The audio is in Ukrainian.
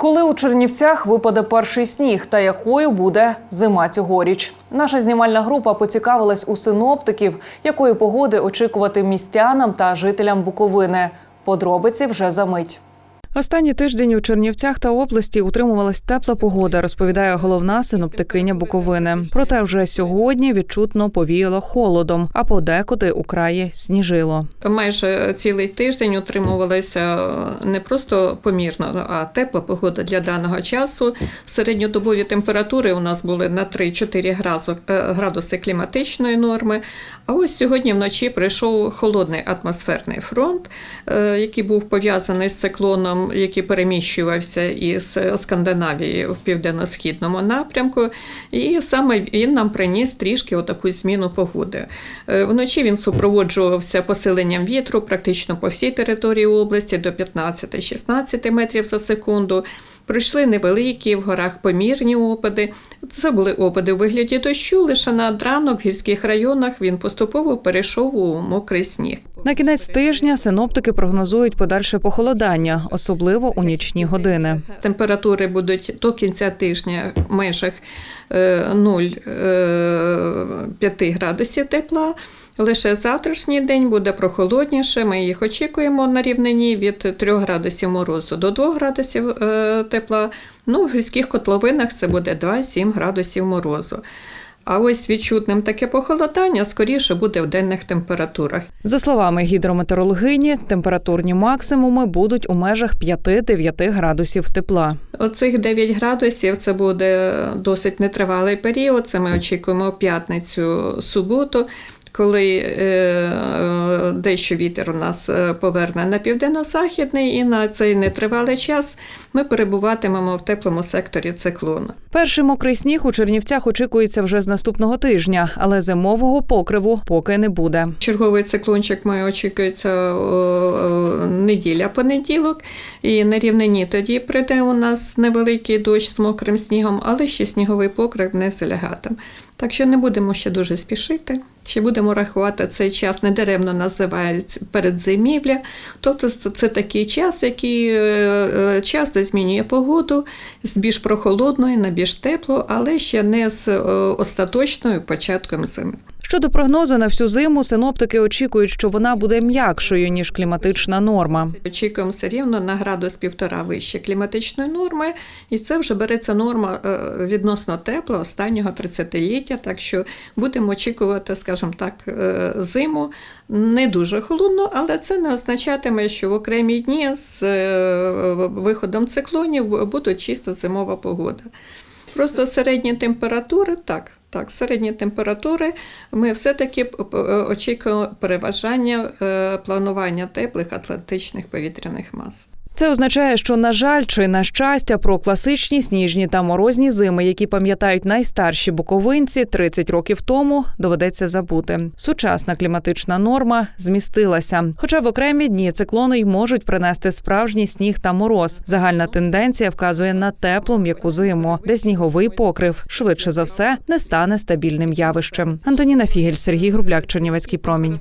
Коли у Чернівцях випаде перший сніг та якою буде зима цьогоріч? Наша знімальна група поцікавилась у синоптиків, якої погоди очікувати містянам та жителям Буковини. Подробиці вже за мить. Останній тиждень у Чернівцях та області утримувалась тепла погода, розповідає головна синоптикиня Буковини. Проте вже сьогодні відчутно повіяло холодом, а подекуди у краї сніжило. Майже цілий тиждень утримувалася не просто помірна, а тепла погода для даного часу. Середньодобові температури у нас були на 3-4 гразу- е, градуси кліматичної норми. А ось сьогодні вночі прийшов холодний атмосферний фронт, е, який був пов'язаний з циклоном, який переміщувався із Скандинавії в південно-східному напрямку. І саме він нам приніс трішки отаку зміну погоди. Е, Вночі він супроводжувався посиленням вітру практично по всій території області до 15-16 метрів за секунду. Прийшли невеликі в горах помірні опади. Це були опади у вигляді дощу. Лише на ранок в гірських районах він поступово перейшов у мокрий сніг. На кінець тижня синоптики прогнозують подальше похолодання, особливо у нічні години. Температури будуть до кінця тижня в межах е, 0,5 градусів тепла. Лише завтрашній день буде прохолодніше. Ми їх очікуємо на рівнині від 3 градусів морозу до 2 градусів е, тепла. Ну, в гірських котловинах це буде 2-7 градусів морозу. А ось відчутним таке похолодання скоріше буде в денних температурах. За словами гідрометеорологині, температурні максимуми будуть у межах 5-9 градусів тепла. Оцих 9 градусів це буде досить нетривалий період. Це ми очікуємо в п'ятницю, суботу. Коли е, дещо вітер у нас е, поверне на південно-західний, і на цей нетривалий час ми перебуватимемо в теплому секторі циклону. Перший мокрий сніг у Чернівцях очікується вже з наступного тижня, але зимового покриву поки не буде. Черговий циклончик має очікується неділя-понеділок, і на рівнині тоді прийде у нас невеликий дощ з мокрим снігом, але ще сніговий покрив не залягатиме. Так що не будемо ще дуже спішити. Ще будемо рахувати цей час, недаремно називається передзимівля. Тобто це це такий час, який е, е, часто змінює погоду з більш прохолодної на більш теплу, але ще не з е, остаточною початком зими. Щодо прогнозу на всю зиму, синоптики очікують, що вона буде м'якшою ніж кліматична норма. Очікуємо все рівно на градус півтора вище кліматичної норми, і це вже береться норма е, відносно тепла останнього 30-ліття. Так що будемо очікувати, скажімо так, е, зиму не дуже холодно, але це не означатиме, що в окремі дні з е, виходом циклонів буде чисто зимова погода. Просто середні температури так. Так, середні температури ми все-таки п- п- очікуємо переважання е, планування теплих атлантичних повітряних мас. Це означає, що на жаль чи на щастя про класичні сніжні та морозні зими, які пам'ятають найстарші буковинці 30 років тому, доведеться забути. Сучасна кліматична норма змістилася. Хоча в окремі дні циклони й можуть принести справжній сніг та мороз. Загальна тенденція вказує на теплу м'яку зиму, де сніговий покрив швидше за все не стане стабільним явищем. Антоніна Фігель, Сергій Грубляк, Чернівецький промінь.